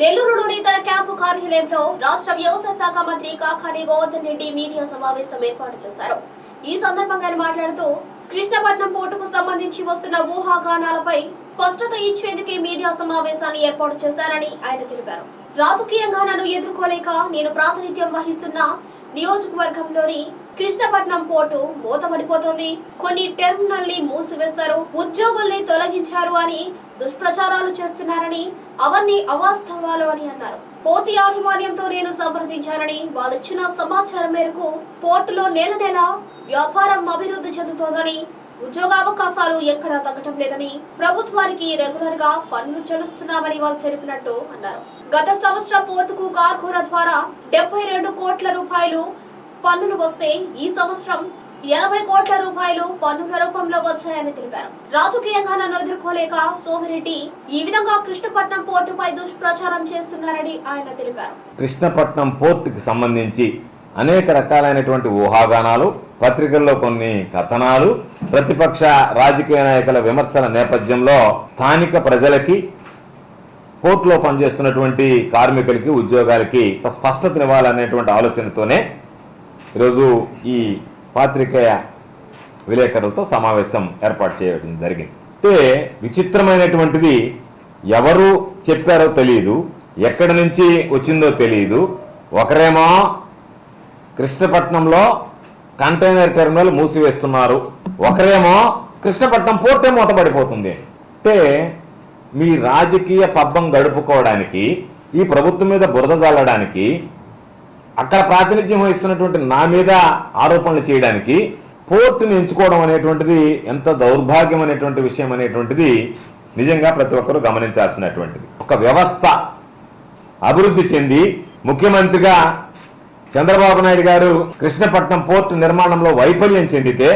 నెల్లూరులోని తన క్యాంపు కార్యాలయంలో రాష్ట్ర వ్యవసాయ శాఖ మంత్రి కాకాని గోవర్ధన్ రెడ్డి మీడియా సమావేశం ఏర్పాటు చేశారు. ఈ సందర్భంగా ఆయన మాట్లాడుతూ కృష్ణపట్నం పోర్టుకు సంబంధించి వస్తున్న ఊహాగానాలపై స్పష్టత ఇచ్చేందుకే మీడియా సమావేశాన్ని ఏర్పాటు చేశారని ఆయన తెలిపారు. రాజకీయంగా నన్ను ఎదుర్కోలేక నేను ప్రాతినిధ్యం వహిస్తున్న నియోజకవర్గంలోని కృష్ణపట్నం పోర్టు మూతపడిపోతోంది. కొన్ని టెర్మినల్ని మూసివేశారు. ఉద్యోగుల్ని తొలగించారు అని దుష్ప్రచారాలు చేస్తున్నారని అవన్నీ అవాస్తవాలు అని అన్నారు. పోర్టు యాజమాన్యంతో నేను సంప్రదించానని వాళ్ళిచ్చిన సమాచారం మేరకు పోర్టులో నెల నెల వ్యాపారం అభివృద్ధి చెందుతోందని ఉద్యోగ అవకాశాలు ఎక్కడా తగ్గటం లేదని ప్రభుత్వానికి రెగ్యులర్గా పన్నులు చెల్లిస్తున్నామని వాళ్ళు తెలిపినట్టు అన్నారు. గత సంవత్సరం పోర్టుకు కార్ఖోర ద్వారా డెబ్బై రెండు కోట్ల రూపాయలు పన్నులు వస్తే ఈ సంవత్సరం ఎనభై కోట్ల రూపాయలు పన్నుల రూపంలో వచ్చాయని తెలిపారు. రాజకీయంగా నన్ను ఎదుర్కోలేక సోమిరెడ్డి ఈ విధంగా కృష్ణపట్నం పోర్టుపై దుష్ప్రచారం చేస్తున్నారని ఆయన తెలిపారు. కృష్ణపట్నం పోర్టుకి సంబంధించి అనేక రకాలైనటువంటి ఊహాగానాలు పత్రికల్లో కొన్ని కథనాలు ప్రతిపక్ష రాజకీయ నాయకుల విమర్శల నేపథ్యంలో స్థానిక ప్రజలకి పోర్టులో పనిచేస్తున్నటువంటి కార్మికులకి ఉద్యోగాలకి స్పష్టత స్పష్టతనివ్వాలనేటువంటి ఆలోచనతోనే ఈరోజు ఈ పాత్రికేయ విలేకరులతో సమావేశం ఏర్పాటు చేయడం జరిగింది. అయితే విచిత్రమైనటువంటిది ఎవరు చెప్పారో తెలియదు ఎక్కడి నుంచి వచ్చిందో తెలియదు ఒకరేమో కృష్ణపట్నంలో కంటైనర్ టెర్మినల్ మూసివేస్తున్నారు. ఒకరేమో కృష్ణపట్నం పోర్టే మూతపడిపోతుంది. అంటే మీ రాజకీయ పబ్బం గడుపుకోవడానికి ఈ ప్రభుత్వం మీద బురద జల్లడానికి అక్కడ ప్రాతినిధ్యం వహిస్తున్నటువంటి నా మీద ఆరోపణలు చేయడానికి పోర్టుని ఎంచుకోవడం అనేటువంటిది ఎంత దౌర్భాగ్యం అనేటువంటి విషయం అనేటువంటిది నిజంగా ప్రతి ఒక్కరూ గమనించాల్సినటువంటిది. ఒక వ్యవస్థ అభివృద్ధి చెంది ముఖ్యమంత్రిగా చంద్రబాబు నాయుడు గారు కృష్ణపట్నం పోర్టు నిర్మాణంలో వైఫల్యం చెందితే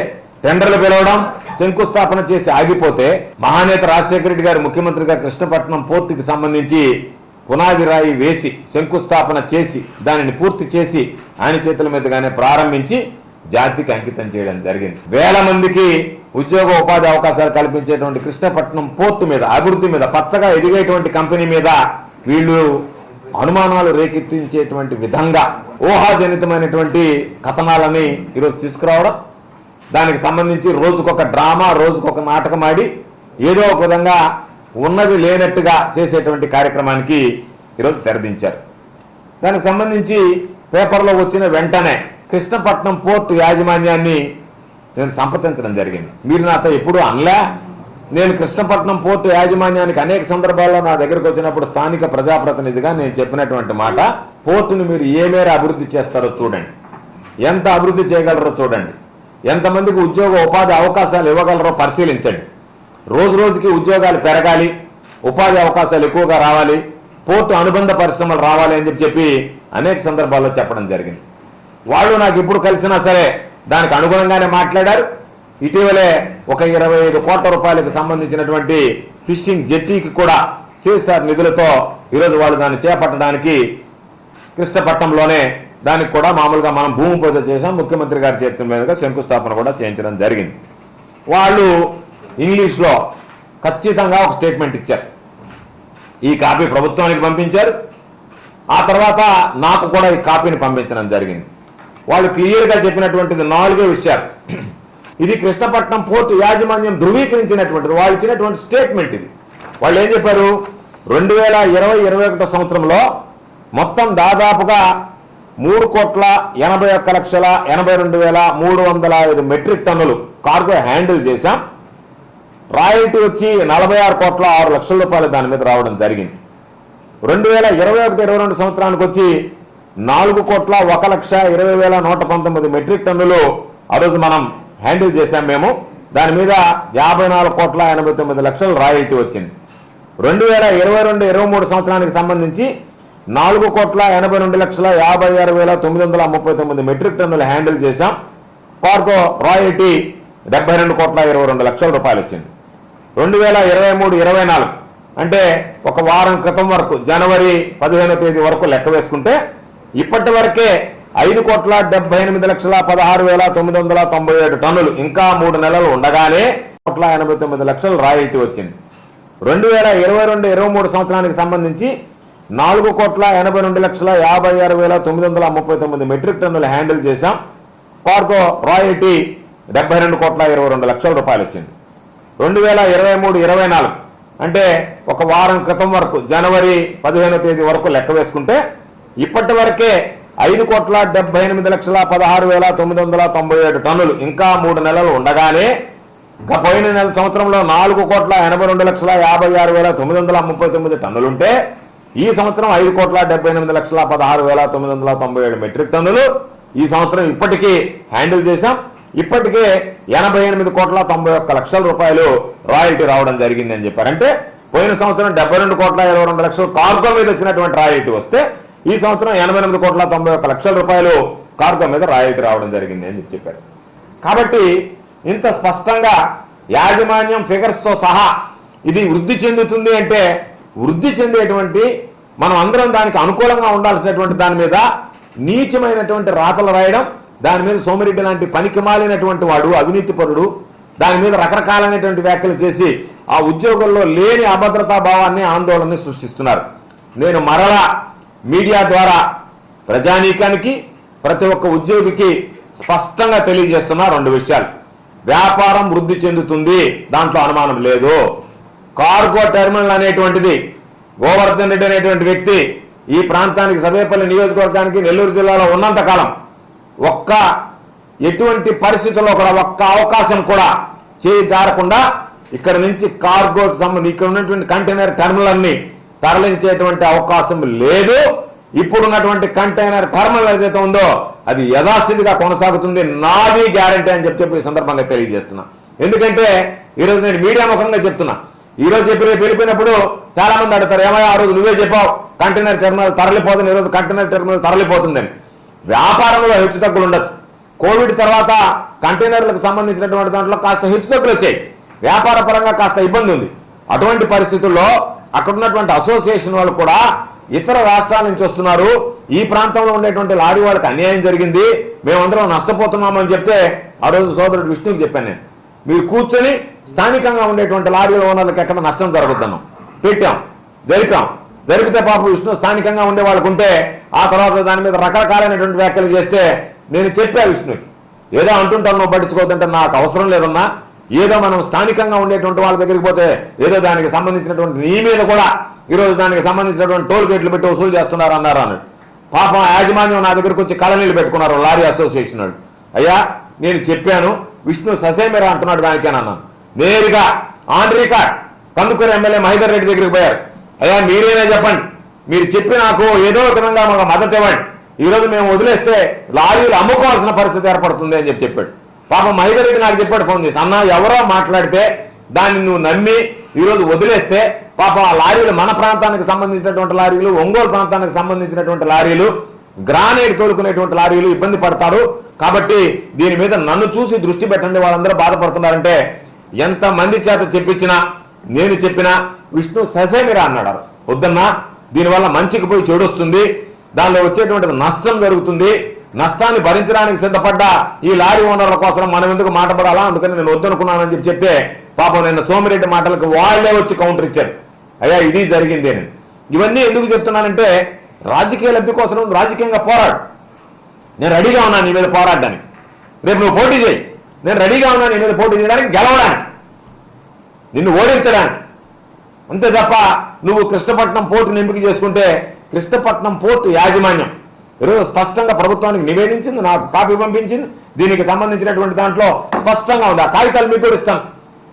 టెండర్లు పిలవడం శంకుస్థాపన చేసి ఆగిపోతే మహానేత రాజశేఖర రెడ్డి గారు ముఖ్యమంత్రిగా కృష్ణపట్నం పోర్టుకి సంబంధించి పునాది రాయి వేసి శంకుస్థాపన చేసి దానిని పూర్తి చేసి ఆయన చేతుల మీదుగానే ప్రారంభించి జాతికి అంకితం చేయడం జరిగింది. వేల మందికి ఉద్యోగ ఉపాధి అవకాశాలు కల్పించేటువంటి కృష్ణపట్నం పోర్టు మీద అభివృద్ధి మీద పచ్చగా ఎదిగేటువంటి కంపెనీ మీద వీళ్ళు అనుమానాలు రేకెత్తించేటువంటి విధంగా ఊహాజనితమైనటువంటి కథనాలని ఈరోజు తీసుకురావడం దానికి సంబంధించి రోజుకొక డ్రామా రోజుకొక నాటకం ఆడి ఏదో ఒక విధంగా ఉన్నది లేనట్టుగా చేసేటువంటి కార్యక్రమానికి ఈరోజు తెరదించారు. దానికి సంబంధించి పేపర్లో వచ్చిన వెంటనే కృష్ణపట్నం పోర్టు యాజమాన్యాన్ని నేను సంప్రదించడం జరిగింది. మీరు నాతో ఎప్పుడు అనలే. నేను కృష్ణపట్నం పోర్టు యాజమాన్యానికి అనేక సందర్భాల్లో నా దగ్గరకు వచ్చినప్పుడు స్థానిక ప్రజాప్రతినిధిగా నేను చెప్పినటువంటి మాట పోర్టును మీరు ఏ మేర అభివృద్ధి చేస్తారో చూడండి. ఎంత అభివృద్ధి చేయగలరో చూడండి. ఎంతమందికి ఉద్యోగ ఉపాధి అవకాశాలు ఇవ్వగలరో పరిశీలించండి. రోజు రోజుకి ఉద్యోగాలు పెరగాలి ఉపాధి అవకాశాలు ఎక్కువగా రావాలి పోర్టు అనుబంధ పరిశ్రమలు రావాలి అని చెప్పి చెప్పి అనేక సందర్భాల్లో చెప్పడం జరిగింది. వాళ్ళు నాకు ఇప్పుడు కలిసినా సరే దానికి అనుగుణంగానే మాట్లాడారు. ఇటీవలే ఒక ఇరవై ఐదు కోట్ల రూపాయలకు సంబంధించినటువంటి ఫిషింగ్ జెట్టీకి కూడా సిఎస్ఆర్ నిధులతో ఈరోజు వాళ్ళు దాన్ని చేపట్టడానికి కృష్ణపట్నంలోనే దానికి కూడా మామూలుగా మనం భూమి పూజ చేసాం ముఖ్యమంత్రి గారి చేతుల మీదుగా శంకుస్థాపన కూడా చేయించడం జరిగింది. వాళ్ళు ఇంగ్లీష్లో ఖచ్చితంగా ఒక స్టేట్మెంట్ ఇచ్చారు. ఈ కాపీ ప్రభుత్వానికి పంపించారు. ఆ తర్వాత నాకు కూడా ఈ కాపీని పంపించడం జరిగింది. వాళ్ళు క్లియర్గా చెప్పినటువంటిది నాలుగే విషయాలు. ఇది కృష్ణపట్నం పోర్టు యాజమాన్యం ధృవీకరించినటువంటిది. వాళ్ళు ఇచ్చినటువంటి స్టేట్మెంట్ ఇది. వాళ్ళు ఏం చెప్పారు? రెండు వేల ఇరవై ఇరవై ఒకటో సంవత్సరంలో మొత్తం దాదాపుగా మూడు కోట్ల ఎనభై ఒక్క లక్షల ఎనభై రెండు వేల మూడు వందల ఐదు మెట్రిక్ టన్నులు కార్గో హ్యాండిల్ చేశాం. రాయల్టీ వచ్చి నలభై ఆరు కోట్ల ఆరు లక్షల రూపాయలు దాని మీద రావడం జరిగింది. రెండు వేల ఇరవై ఒకటి ఇరవై రెండు సంవత్సరానికి వచ్చి నాలుగు కోట్ల ఒక లక్ష ఇరవై వేల నూట పంతొమ్మిది మెట్రిక్ టన్నులు ఆ రోజు మనం హ్యాండిల్ చేశాం మేము. దాని మీద యాభై నాలుగు కోట్ల ఎనభై తొమ్మిది లక్షలు రాయల్టీ వచ్చింది. రెండు వేల ఇరవై రెండు ఇరవై మూడు సంవత్సరానికి సంబంధించి నాలుగు కోట్ల ఎనభై రెండు లక్షల యాభై ఆరు వేల తొమ్మిది వందల ముప్పై తొమ్మిది మెట్రిక్ టన్నులు హ్యాండిల్ చేశాం. కార్గో రాయల్టీ డెబ్బై రెండు కోట్ల ఇరవై రెండు లక్షల రూపాయలు వచ్చింది. రెండు వేల ఇరవై మూడు ఇరవై నాలుగు. అంటే ఒక వారం క్రితం వరకు జనవరి పదిహేనో తేదీ వరకు లెక్క వేసుకుంటే ఇప్పటి వరకే ఐదు కోట్ల డెబ్బై ఎనిమిది లక్షల పదహారు వేల తొమ్మిది వందల తొంభై ఏడు టన్నులు ఇంకా మూడు నెలలు ఉండగానే కోట్ల ఎనభై తొమ్మిది లక్షలు రాయల్టీ వచ్చింది. రెండు వేల ఇరవై రెండు ఇరవై మూడు సంవత్సరానికి సంబంధించి నాలుగు కోట్ల ఎనభై రెండు లక్షల యాభై ఆరు వేల తొమ్మిది వందల ముప్పై తొమ్మిది మెట్రిక్ టన్నులు హ్యాండిల్ చేశాం. కార్గో రాయల్టీ డెబ్బై రెండు కోట్ల ఇరవై రెండు లక్షల రూపాయలు వచ్చింది రెండు వేల ఇరవై మూడు ఇరవై నాలుగు. అంటే ఒక వారం క్రితం వరకు జనవరి పదిహేనో తేదీ వరకు లెక్క వేసుకుంటే ఇప్పటి వరకే ఐదు కోట్ల డెబ్బై ఎనిమిది లక్షల పదహారు వేల తొమ్మిది వందల తొంభై ఏడు టన్నులు ఇంకా మూడు నెలలు ఉండగానే పోయిన నెల సంవత్సరంలో నాలుగు కోట్ల ఎనభై రెండు లక్షల యాభై ఆరు వేల తొమ్మిది వందల ముప్పై తొమ్మిది టన్నులుంటే ఈ సంవత్సరం ఐదు కోట్ల డెబ్బై ఎనిమిది లక్షల పదహారు వేల తొమ్మిది వందల తొంభై ఏడు మెట్రిక్ టన్నులు. ఈ సంవత్సరం ఇప్పటికీ హ్యాండిల్ చేశాం. ఇప్పటికే ఎనభై ఎనిమిది కోట్ల తొంభై ఒక్క లక్షల రూపాయలు రాయల్టీ రావడం జరిగింది అని చెప్పారు. అంటే పోయిన సంవత్సరం డెబ్బై రెండు కోట్ల ఇరవై రెండు లక్షలు కార్గో మీద వచ్చినటువంటి రాయల్టీ వస్తే ఈ సంవత్సరం ఎనభై ఎనిమిది కోట్ల తొంభై ఒక్క లక్షల రూపాయలు కార్గో మీద రాయల్టీ రావడం జరిగింది అని చెప్పి చెప్పారు. కాబట్టి ఇంత స్పష్టంగా యాజమాన్యం ఫిగర్స్తో సహా ఇది వృద్ధి చెందుతుంది అంటే వృద్ధి చెందేటువంటి మనం అందరం దానికి అనుకూలంగా ఉండాల్సినటువంటి దాని మీద నీచమైనటువంటి రాతలు రాయడం దాని మీద సోమిరెడ్డి లాంటి పనికి మాలినటువంటి వాడు అవినీతి పరుడు దాని మీద రకరకాలైనటువంటి వ్యాఖ్యలు చేసి ఆ ఉద్యోగుల్లో లేని అభద్రతా భావాన్ని ఆందోళనని సృష్టిస్తున్నారు. నేను మరలా మీడియా ద్వారా ప్రజానీకానికి ప్రతి ఒక్క ఉద్యోగికి స్పష్టంగా తెలియజేస్తున్నా రెండు విషయాలు. వ్యాపారం వృద్ధి చెందుతుంది దాంట్లో అనుమానం లేదు. కార్గో టెర్మినల్ అనేటువంటిది గోవర్ధన్ రెడ్డి అనేటువంటి వ్యక్తి ఈ ప్రాంతానికి సభేపల్లి నియోజకవర్గానికి నెల్లూరు జిల్లాలో ఉన్నంతకాలం ఒక్క ఎటువంటి పరిస్థితుల్లో కూడా ఒక్క అవకాశం కూడా చేయి జారకుండా ఇక్కడ నుంచి కార్గోకి సంబంధించి ఇక్కడ ఉన్నటువంటి కంటైనర్ టెర్మినల్ అన్ని తరలించేటువంటి అవకాశం లేదు. ఇప్పుడు ఉన్నటువంటి కంటైనర్ టర్మినల్ ఏదైతే ఉందో అది యథాస్థితిగా కొనసాగుతుంది. నాది గ్యారంటీ అని చెప్పి ఈ సందర్భంగా తెలియజేస్తున్నా. ఎందుకంటే ఈరోజు నేను మీడియా ముఖంగా చెప్తున్నా. ఈరోజు చెప్పి రేపు వెళ్ళిపోయినప్పుడు చాలా మంది అడుగుతారు ఏమయ్యా ఆ రోజు నువ్వే చెప్పావు కంటైనర్ టెర్మినల్ తరలిపోతుంది ఈ రోజు కంటైనర్ టెర్మినల్ తరలిపోతుందని. వ్యాపారంలో హెచ్చు తగ్గులు ఉండొచ్చు. కోవిడ్ తర్వాత కంటైనర్లకు సంబంధించినటువంటి దాంట్లో కాస్త హెచ్చు తగ్గులు వచ్చాయి. వ్యాపార పరంగా కాస్త ఇబ్బంది ఉంది. అటువంటి పరిస్థితుల్లో అక్కడ ఉన్నటువంటి అసోసియేషన్ వాళ్ళు కూడా ఇతర రాష్ట్రాల నుంచి వస్తున్నారు. ఈ ప్రాంతంలో ఉండేటువంటి లారీ వాళ్ళకి అన్యాయం జరిగింది. మేమందరం నష్టపోతున్నామని చెప్తే ఆ రోజు సోదరుడు విష్ణుకి చెప్పాను నేను. మీరు కూర్చొని స్థానికంగా ఉండేటువంటి లారీల ఓనర్లకు ఎక్కడ నష్టం జరగద్దన్నాం. పెట్టాం. జరిపాం. జరిపితే పాపం విష్ణు స్థానికంగా ఉండే వాళ్ళకు ఉంటే ఆ తర్వాత దాని మీద రకరకాలైనటువంటి వ్యాఖ్యలు చేస్తే నేను చెప్పా విష్ణుకి. ఏదో అంటుంటాను నువ్వు పట్టించుకోవద్దంటే నాకు అవసరం లేదన్నా ఏదో మనం స్థానికంగా ఉండేటువంటి వాళ్ళ దగ్గరికి పోతే ఏదో దానికి సంబంధించినటువంటి నీ మీద కూడా ఈరోజు దానికి సంబంధించినటువంటి టోల్ గేట్లు పెట్టి వసూలు చేస్తున్నారు అన్నారు అన్నాడు పాపం యాజమాన్యం నా దగ్గరకు వచ్చి కళనీళ్ళు పెట్టుకున్నారు లారీ అసోసియేషన్ వాళ్ళు. అయ్యా నేను చెప్పాను విష్ణు ససేమిరా అంటున్నాడు దానికేనన్నాను. నేరుగా on record Kandukur MLA Mahender Reddy దగ్గరికి పోయారు. అయ్యా మీరేనే చెప్పండి. మీరు చెప్పి నాకు ఏదో ఒక విధంగా మాకు మద్దతు ఇవ్వండి. ఈ రోజు మేము వదిలేస్తే లారీలు అమ్ముకోవాల్సిన పరిస్థితి ఏర్పడుతుంది అని చెప్పి చెప్పాడు. పాపం మహిళకి నాకు చెప్పాడు ఫోన్ చేసి అన్న ఎవరో మాట్లాడితే దాన్ని నువ్వు నమ్మి ఈరోజు వదిలేస్తే పాప ఆ లారీలు మన ప్రాంతానికి సంబంధించినటువంటి లారీలు ఒంగోలు ప్రాంతానికి సంబంధించినటువంటి లారీలు గ్రానైట్ తోలుకునేటువంటి లారీలు ఇబ్బంది పడతారు. కాబట్టి దీని మీద నన్ను చూసి దృష్టి పెట్టండి వాళ్ళందరూ బాధపడుతున్నారంటే ఎంత మంది చేత చెప్పించినా నేను చెప్పినా విష్ణు ససేమిరా అన్నాడు. వద్దన్నా దీనివల్ల మంచికి పోయి చెడు వస్తుంది దానిలో వచ్చేటువంటి నష్టం జరుగుతుంది. నష్టాన్ని భరించడానికి సిద్ధపడ్డ ఈ లారీ ఓనర్ల కోసం మనం ఎందుకు మాటపడాలా అందుకని నేను వద్దనుకున్నానని చెప్పి చెప్తే పాపం నిన్న సోమిరెడ్డి మాటలకు వాళ్ళే వచ్చి కౌంటర్ ఇచ్చారు. అయ్యా ఇది జరిగింది అని. ఇవన్నీ ఎందుకు చెప్తున్నానంటే రాజకీయ లబ్ధి కోసం రాజకీయంగా పోరాడు. నేను రెడీగా ఉన్నాను నీ మీద పోరాడడానికి. రేపు నువ్వు పోటీ చేయి. నేను రెడీగా ఉన్నాను నీ మీద పోటీ చేయడానికి గెలవడానికి. నిన్ను ఓడించడానికి. అంతే తప్ప నువ్వు కృష్ణపట్నం పోర్టును ఎంపిక చేసుకుంటే కృష్ణపట్నం పోర్టు యాజమాన్యం. ఈరోజు స్పష్టంగా ప్రభుత్వానికి నివేదించింది నాకు కాపీ పంపించింది దీనికి సంబంధించినటువంటి దాంట్లో స్పష్టంగా ఉంది. ఆ కాగితాలు మీకు కూడా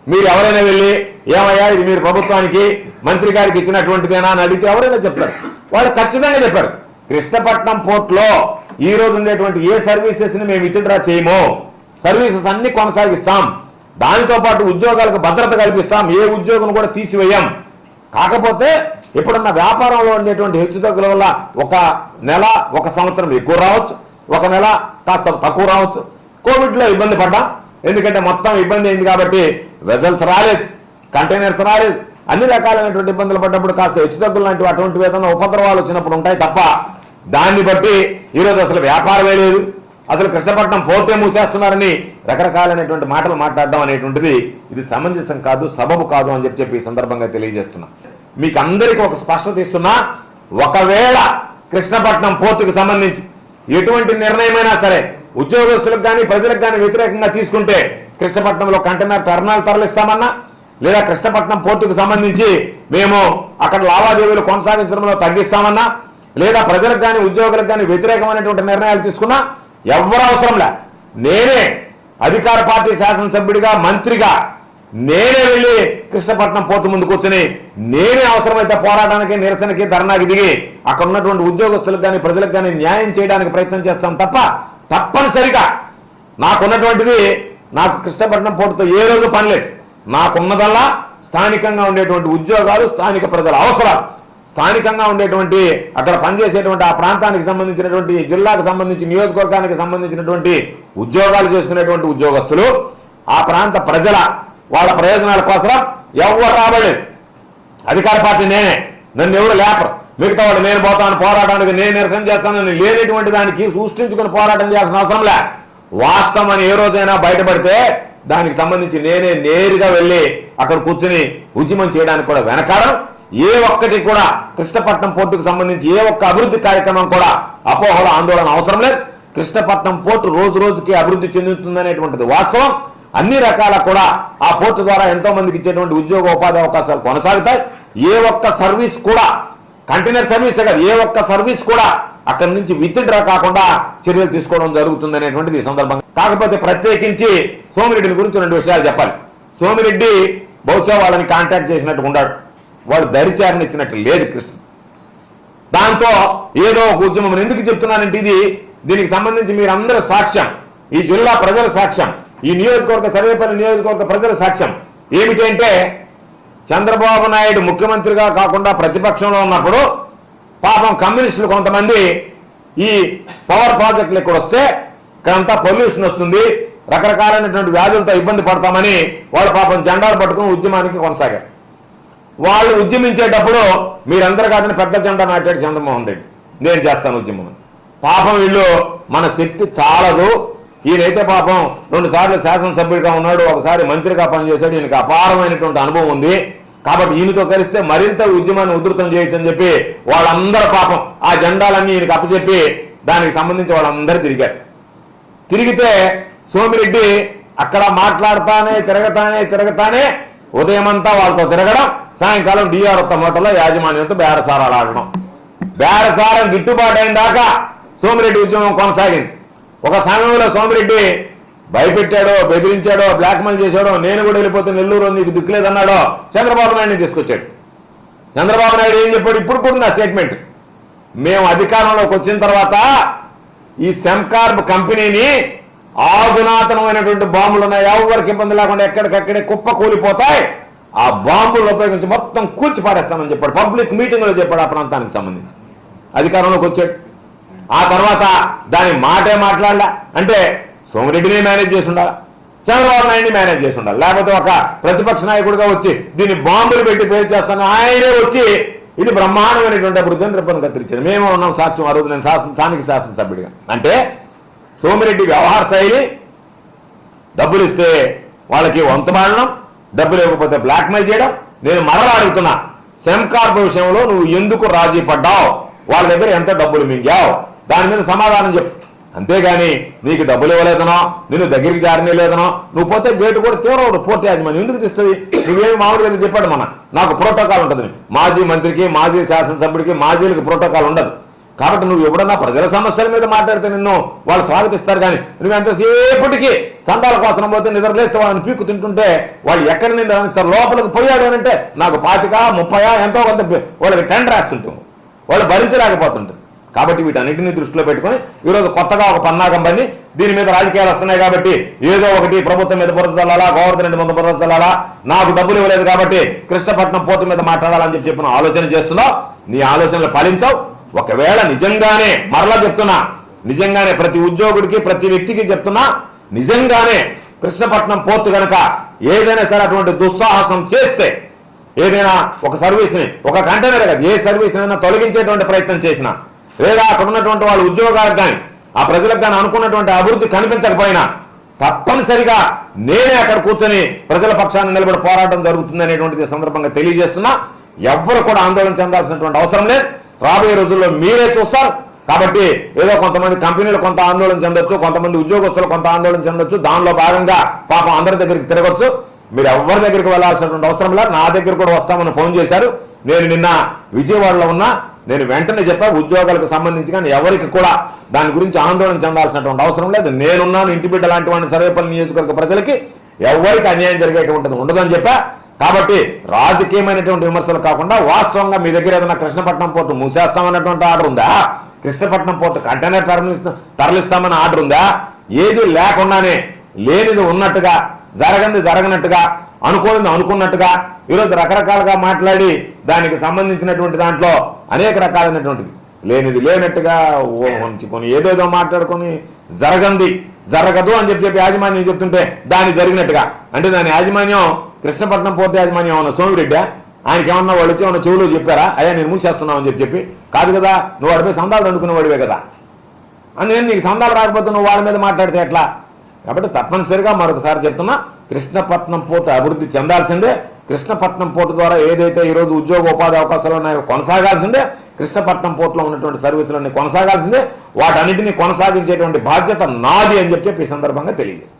మీరు ఎవరైనా వెళ్ళి ఏమయ్యా ఇది మీరు ప్రభుత్వానికి మంత్రి గారికి ఇచ్చినటువంటిదేనా? అని అడిగితే ఎవరైనా చెప్తారు. వాళ్ళు ఖచ్చితంగా చెప్పారు. కృష్ణపట్నం పోర్టులో ఈ రోజు ఉండేటువంటి ఏ సర్వీసెస్ని మేము విత్డ్రా చేయము? సర్వీసెస్ అన్ని కొనసాగిస్తాం. దానితో పాటు ఉద్యోగాలకు భద్రత కల్పిస్తాం. ఏ ఉద్యోగం కూడా తీసివేయం. కాకపోతే ఇప్పుడున్న వ్యాపారంలో ఉండేటువంటి హెచ్చుతగ్గుల వల్ల ఒక నెల ఒక సంవత్సరం ఎక్కువ రావచ్చు. ఒక నెల కాస్త తక్కువ రావచ్చు. కోవిడ్లో ఇబ్బంది పడ్డాం. ఎందుకంటే మొత్తం ఇబ్బంది అయింది కాబట్టి వెజల్స్ రాలేదు. కంటైనర్స్ రాలేదు. అన్ని రకాలైనటువంటి ఇబ్బందులు పడ్డప్పుడు కాస్త హెచ్చుతగ్గులు లాంటి అటువంటి ఏదైనా ఉపద్రవాలు వచ్చినప్పుడు ఉంటాయి తప్ప దాన్ని బట్టి ఈరోజు అసలు వ్యాపారమే లేదు. అసలు కృష్ణపట్నం పోతే మూసేస్తున్నారని రకరకాలైనటువంటి మాటలు మాట్లాడడం అనేటువంటిది ఇది సమంజసం కాదు సబబు కాదు అని చెప్పి చెప్పి ఈ సందర్భంగా తెలియజేస్తున్నా. మీకు అందరికీ ఒక స్పష్టత ఇస్తున్నా ఒకవేళ కృష్ణపట్నం పోర్టుకు సంబంధించి ఎటువంటి నిర్ణయమైనా సరే ఉద్యోగస్తులకు కానీ ప్రజలకు కానీ వ్యతిరేకంగా తీసుకుంటే కృష్ణపట్నంలో కంటైనర్ టర్మినల్ తరలిస్తామన్నా లేదా కృష్ణపట్నం పోర్టుకు సంబంధించి మేము అక్కడ లావాదేవీలు కొనసాగించడంలో తగ్గిస్తామన్నా లేదా ప్రజలకు కానీ ఉద్యోగులకు కానీ వ్యతిరేకమైనటువంటి నిర్ణయాలు తీసుకున్నా ఎవ్వరు అవసరంలే నేనే అధికార పార్టీ శాసనసభ్యుడిగా మంత్రిగా నేనే వెళ్ళి కృష్ణపట్నం పోతు ముందు కూర్చొని నేనే అవసరమైతే పోరాటానికి నిరసనకి ధర్నాకి దిగి అక్కడ ఉన్నటువంటి ఉద్యోగస్తులకు కానీ ప్రజలకు కానీ న్యాయం చేయడానికి ప్రయత్నం చేస్తాం తప్ప తప్పనిసరిగా నాకున్నటువంటిది నాకు కృష్ణపట్నం పోటుతో ఏ రోజు పనిలేదు నాకున్నదల్లా స్థానికంగా ఉండేటువంటి ఉద్యోగాలు స్థానిక ప్రజల అవసరాలు. స్థానికంగా ఉండేటువంటి అక్కడ పనిచేసేటువంటి ఆ ప్రాంతానికి సంబంధించినటువంటి జిల్లాకు సంబంధించి నియోజకవర్గానికి సంబంధించినటువంటి ఉద్యోగాలు చేసుకునేటువంటి ఉద్యోగస్తులు ఆ ప్రాంత ప్రజల వాళ్ళ ప్రయోజనాల కోసం ఎవరు రాబడలేదు. అధికార పార్టీ నేనే. నన్ను ఎవరు లేపరు. మిగతా వాడు నేను పోతాను పోరాటానికి నేను నిరసన చేస్తాను లేనిటువంటి దానికి సృష్టించుకుని పోరాటం చేయాల్సిన అవసరం లే. వాస్తవం అని ఏ రోజైనా బయటపడితే దానికి సంబంధించి నేనే నేరుగా వెళ్ళి అక్కడ కూర్చుని ఉద్యమం చేయడానికి కూడా వెనకాడం ఏ ఒక్కటి కూడా కృష్ణపట్నం పోర్టుకు సంబంధించి ఏ ఒక్క అభివృద్ధి కార్యక్రమం కూడా అపోహల ఆందోళన అవసరం లేదు. కృష్ణపట్నం పోర్టు రోజు రోజుకి అభివృద్ధి చెందుతుందనేటువంటిది. వాస్తవం అన్ని రకాల కూడా ఆ పోర్టు ద్వారా ఎంతో మందికి ఇచ్చేటువంటి ఉద్యోగ ఉపాధి అవకాశాలు కొనసాగుతాయి. ఏ ఒక్క సర్వీస్ కూడా కంటైనర్ సర్వీసే కాదు ఏ ఒక్క సర్వీస్ కూడా అక్కడి నుంచి విత్డ్రా కాకుండా చర్యలు తీసుకోవడం జరుగుతుంది అనేటువంటిది ఈ సందర్భంగా. కాకపోతే ప్రత్యేకించి సోమిరెడ్డిని గురించి రెండు విషయాలు చెప్పాలి. సోమిరెడ్డి బహుశా వాళ్ళని కాంటాక్ట్ చేసినట్టు ఉన్నాడు వాడు దరిచారణ ఇచ్చినట్టు లేదు కృష్ణ. దాంతో ఏదో ఒక ఉద్యమం. ఎందుకు చెప్తున్నానంటే ఇది దీనికి సంబంధించి మీరందరూ సాక్ష్యం. ఈ జిల్లా ప్రజల సాక్ష్యం. ఈ నియోజకవర్గ సర్వేపల్లి నియోజకవర్గ ప్రజల సాక్ష్యం. ఏమిటంటే చంద్రబాబు నాయుడు ముఖ్యమంత్రిగా కాకుండా ప్రతిపక్షంలో ఉన్నప్పుడు పాపం కమ్యూనిస్టులు కొంతమంది ఈ పవర్ ప్రాజెక్టులు ఇక్కడ వస్తే ఇక్కడంతా పొల్యూషన్ వస్తుంది రకరకాలైనటువంటి వ్యాధులతో ఇబ్బంది పడతామని వాళ్ళు పాపం జెండాలు పట్టుకుని ఉద్యమానికి కొనసాగారు. వాళ్ళు ఉద్యమించేటప్పుడు మీరందరూ కాదని పెద్ద జెండా నాటాడు చంద్రమోహన్ రెడ్డి. నేను చేస్తాను ఉద్యమం అని. పాపం వీళ్ళు మన శక్తి చాలదు. ఈయనైతే పాపం రెండు సార్లు శాసనసభ్యుడిగా ఉన్నాడు ఒకసారి మంత్రిగా పనిచేశాడు. ఈయనకి అపారమైనటువంటి అనుభవం ఉంది. కాబట్టి ఈయనతో కలిస్తే మరింత ఉద్యమాన్ని ఉధృతం చేయొచ్చు అని చెప్పి వాళ్ళందరూ పాపం ఆ జెండాలన్నీ ఈయనకి అప్పచెప్పి దానికి సంబంధించి వాళ్ళందరూ తిరిగారు. తిరిగితే సోమిరెడ్డి అక్కడ మాట్లాడతానే తిరగతానే తిరగతానే ఉదయమంతా వాళ్ళతో తిరగడం సాయంకాలం డిఆర్ మోటలో యాజమాన్యంతో బేరసారాలు ఆడడం. బేరసారం గిట్టుబాటు అయిన దాకా సోమిరెడ్డి ఉద్యమం కొనసాగింది. ఒక సమయంలో సోమిరెడ్డి భయపెట్టాడో బెదిరించాడో బ్లాక్మెయిల్ చేశాడో నేను కూడా వెళ్ళిపోతే నెల్లూరు నీకు దిక్కులేదన్నాడో చంద్రబాబు నాయుడిని తీసుకొచ్చాడు. చంద్రబాబు నాయుడు ఏం చెప్పాడు? ఇప్పుడు కూడా నా స్టేట్మెంట్. మేము అధికారంలోకి వచ్చిన తర్వాత ఈ సెంకార్బ్ కంపెనీని ఆధునాతనమైనటువంటి బాంబులు ఉన్నాయి. ఎవరికి ఇబ్బంది లేకుండా ఎక్కడికక్కడే కుప్ప కూలిపోతాయి. ఆ బాంబులను ఉపయోగించి మొత్తం కూల్చి పారేస్తామని చెప్పాడు. పబ్లిక్ మీటింగ్లో చెప్పాడు ఆ ప్రాంతానికి సంబంధించి. అధికారంలోకి వచ్చాడు. ఆ తర్వాత దాని మాటే మాట్లాడలా. అంటే సోమిరెడ్డిని మేనేజ్ చేసి ఉండాలి చంద్రబాబు నాయుడిని మేనేజ్ చేసి ఉండాలి లేకపోతే ఒక ప్రతిపక్ష నాయకుడిగా వచ్చి దీన్ని బాంబులు పెట్టి పేరు చేస్తాను ఆయనే వచ్చి ఇది బ్రహ్మాండమైనటువంటి అభివృద్ధిని రేపని కత్తిరించాడు మేము ఉన్నాం సాక్ష్యం ఆ రోజు నేను శాసన స్థానిక శాసనసభ్యుడిగా. అంటే సోమిరెడ్డి వ్యవహార శైలి డబ్బులు ఇస్తే వాళ్ళకి వంతమాడడం డబ్బులు ఇవ్వకపోతే బ్లాక్మెయిల్ చేయడం. నేను మరలా అడుగుతున్నా సెమ్కార్ప్ విషయంలో నువ్వు ఎందుకు రాజీ పడ్డావు? వాళ్ళ దగ్గర ఎంత డబ్బులు మింగావు? దాని మీద సమాధానం చెప్పు. అంతేగాని నీకు డబ్బులు ఇవ్వలేదనో నిన్ను దగ్గరికి జారనేలేదనో నువ్వు పోతే గేటు కూడా తీవ్రవాడు పోర్ట్ యాజమాన్యం ఎందుకు తీస్తుంది? నువ్వేమి మామూలుగా చెప్పాడు మన నాకు ప్రోటోకాల్ ఉంటుంది. మాజీ మంత్రికి మాజీ శాసనసభ్యుడికి మాజీలకు ప్రోటోకాల్ ఉండదు. కాబట్టి నువ్వు ఎప్పుడన్నా ప్రజల సమస్యల మీద మాట్లాడితే నిన్ను వాళ్ళు స్వాగతిస్తారు కానీ నువ్వు ఎంతసేపటికి చందాల కోసం పోతే నిద్రలేస్తే వాళ్ళని పీక్కు తింటుంటే వాళ్ళు ఎక్కడి నుండి రాణిస్తారు లోపలికి పోయాడు అని అంటే నాకు పాతిక ముప్పయా ఎంతో కొంత వాళ్ళకి టెండర్ వేస్తుంటాం వాళ్ళు భరించలేకపోతుంటారు కాబట్టి వీటన్నిటిని దృష్టిలో పెట్టుకొని ఈరోజు కొత్తగా ఒక పన్నాగం పని దీని మీద రాజకీయాలు వస్తున్నాయి కాబట్టి ఏదో ఒకటి ప్రభుత్వం మీద బురద చల్లాలా రెడ్డి మీద బురద చల్లాలా నాకు డబ్బులు ఇవ్వలేదు కాబట్టి కృష్ణపట్నం పోర్టు మీద మాట్లాడాలని చెప్పి చెప్పిన ఆలోచన చేస్తున్నావు. నీ ఆలోచనలు పాలించావు ఒకవేళ నిజంగానే మరలా చెప్తున్నా నిజంగానే ప్రతి ఉద్యోగుడికి ప్రతి వ్యక్తికి చెప్తున్నా నిజంగానే కృష్ణపట్నం పోర్టు కనుక ఏదైనా సరే అటువంటి దుస్సాహసం చేస్తే ఏదైనా ఒక సర్వీస్ని ఒక కంటైనర్ కాదు ఏ సర్వీస్ అయినా తొలగించేటువంటి ప్రయత్నం చేసినా లేదా అక్కడ ఉన్నటువంటి వాళ్ళ ఉద్యోగాలకు కానీ ఆ ప్రజలకు కానీ అనుకున్నటువంటి అభివృద్ధి కనిపించకపోయినా తప్పనిసరిగా నేనే అక్కడ కూర్చొని ప్రజల పక్షాన్ని నిలబడి పోరాటం జరుగుతుంది అనేటువంటిది సందర్భంగా తెలియజేస్తున్నా. ఎవ్వరు కూడా ఆందోళన చెందాల్సినటువంటి అవసరం లేదు. రాబోయే రోజుల్లో మీరే చూస్తారు. కాబట్టి ఏదో కొంతమంది కంపెనీలు కొంత ఆందోళన చెందొచ్చు కొంతమంది ఉద్యోగస్తులు కొంత ఆందోళన చెందొచ్చు దానిలో భాగంగా పాపం అందరి దగ్గరికి తిరగొచ్చు. మీరు ఎవరి దగ్గరికి వెళ్ళాల్సినటువంటి అవసరం లేదు. నా దగ్గర కూడా వస్తామని ఫోన్ చేశారు. నేను నిన్న విజయవాడలో ఉన్నా. నేను వెంటనే చెప్పా ఉద్యోగాలకు సంబంధించి కానీ ఎవరికి కూడా దాని గురించి ఆందోళన చెందాల్సినటువంటి అవసరం లేదు. నేనున్నాను ఇంటి బిడ్డ లాంటి వాడిని సర్వేపల్లి నియోజకవర్గ ప్రజలకి ఎవరికి అన్యాయం జరిగేటువంటిది ఉండదని చెప్పా. కాబట్టి రాజకీయమైనటువంటి విమర్శలు కాకుండా వాస్తవంగా మీ దగ్గర ఏదైనా కృష్ణపట్నం పోర్టు మూసేస్తామన్నటువంటి ఆర్డర్ ఉందా? కృష్ణపట్నం పోర్టు కంటైనర్ తరలిస్తా తరలిస్తామని ఆర్డర్ ఉందా? ఏది లేకుండానే లేనిది ఉన్నట్టుగా జరగంది జరగనట్టుగా అనుకోనిది అనుకున్నట్టుగా ఈరోజు రకరకాలుగా మాట్లాడి దానికి సంబంధించినటువంటి దాంట్లో అనేక రకాలైనటువంటిది. లేనిది లేనట్టుగా ఓ ఉంచుకొని ఏదేదో మాట్లాడుకొని జరగంది జరగదు అని చెప్పి చెప్పి యాజమాన్యం చెప్తుంటే దాని జరిగినట్టుగా. అంటే దాని యాజమాన్యం కృష్ణపట్నం పోర్టు యాజమాన్యం ఉన్న సోమిరెడ్డి? ఆయనకి ఏమన్నా వాళ్ళు వచ్చి ఏమన్నా చెవులు చెప్పారా? అయ్యా నేను మూసేస్తున్నావు అని చెప్పి చెప్పి కాదు కదా నువ్వు వాడిపై సందాలు అనుకునేవాడివే కదా. అందుకని నీకు సందాలు రాకపోతే నువ్వు వాళ్ళ మీద మాట్లాడితే ఎట్లా? కాబట్టి తప్పనిసరిగా మరొకసారి చెప్తున్నా కృష్ణపట్నం పోర్టు అభివృద్ధి చెందాల్సిందే. కృష్ణపట్నం పోర్టు ద్వారా ఏదైతే ఈరోజు ఉద్యోగ ఉపాధి అవకాశాలు ఉన్నాయో కొనసాగాల్సిందే. కృష్ణపట్నం పోర్టులో ఉన్నటువంటి సర్వీసులన్నీ కొనసాగాల్సిందే. వాటన్నిటిని కొనసాగించేటువంటి బాధ్యత నాది అని చెప్పి ఈ సందర్భంగా తెలియజేస్తాను